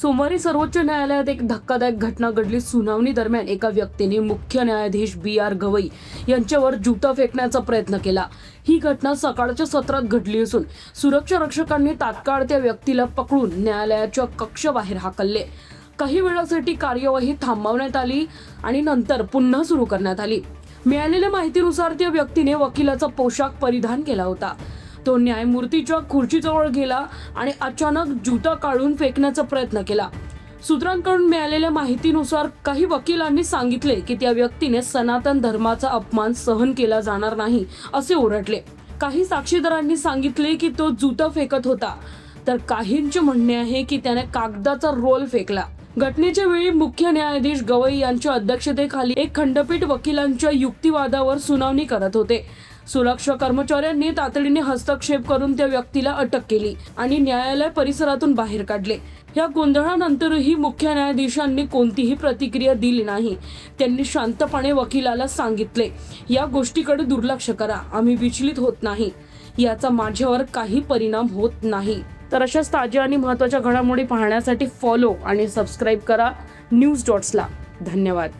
सोमवारी सर्वोच्च न्यायालयात एक धक्कादायक घटना घडली. सुनावणी दरम्यान एका व्यक्तीने मुख्य न्यायाधीश बी आर गवई यांच्यावर जुता फेकण्याचा प्रयत्न केला. ही घटना सकाळच्या सत्रात घडली असून सुरक्षा रक्षकांनी तात्काळ त्या व्यक्तीला पकडून न्यायालयाच्या कक्षबाहेर हाकलले. काही वेळासाठी कार्यवाही थांबवण्यात आली आणि नंतर पुन्हा सुरू करण्यात आली. मिळालेल्या माहितीनुसार त्या व्यक्तीने वकिलाचा पोशाख परिधान केला होता. तो न्यायमूर्तीच्या खुर्चीजवळ गेला आणि अचानक जुता काढून फेकण्याचा प्रयत्न केला. सूत्रांकडून मिळालेल्या माहितीनुसार काही वकिलांनी सांगितले की त्या व्यक्तीने सनातन धर्माचा अपमान सहन केला जाणार नाही असे ओरडले. काही साक्षीदारांनी सांगितले की तो जुता फेकत होता. तर काहींचे म्हणणे आहे की त्याने कागदाचा रोल फेकला. घटनेच्या वेळी मुख्य न्यायाधीश गवई यांच्या अध्यक्षतेखाली एक खंडपीठ वकिलांच्या युक्तिवादावर सुनावणी करत होते. सुरक्षा कर्मचाऱ्यांनी तातडीने हस्तक्षेप करून त्या व्यक्तीला अटक केली आणि न्यायालय परिसरातून बाहेर काढले. या गोंधळानंतरही मुख्य न्यायाधीशांनी कोणतीही प्रतिक्रिया दिली नाही. त्यांनी शांतपणे वकिलाला सांगितले या गोष्टीकडे दुर्लक्ष करा आम्ही विचलित होत नाही. याचा माझ्यावर काही परिणाम होत नाही. तर अशाच ताज्या आणि महत्त्वाच्या घडामोडी पाहण्यासाठी फॉलो आणि सबस्क्राईब करा. न्यूज डॉट्सला धन्यवाद.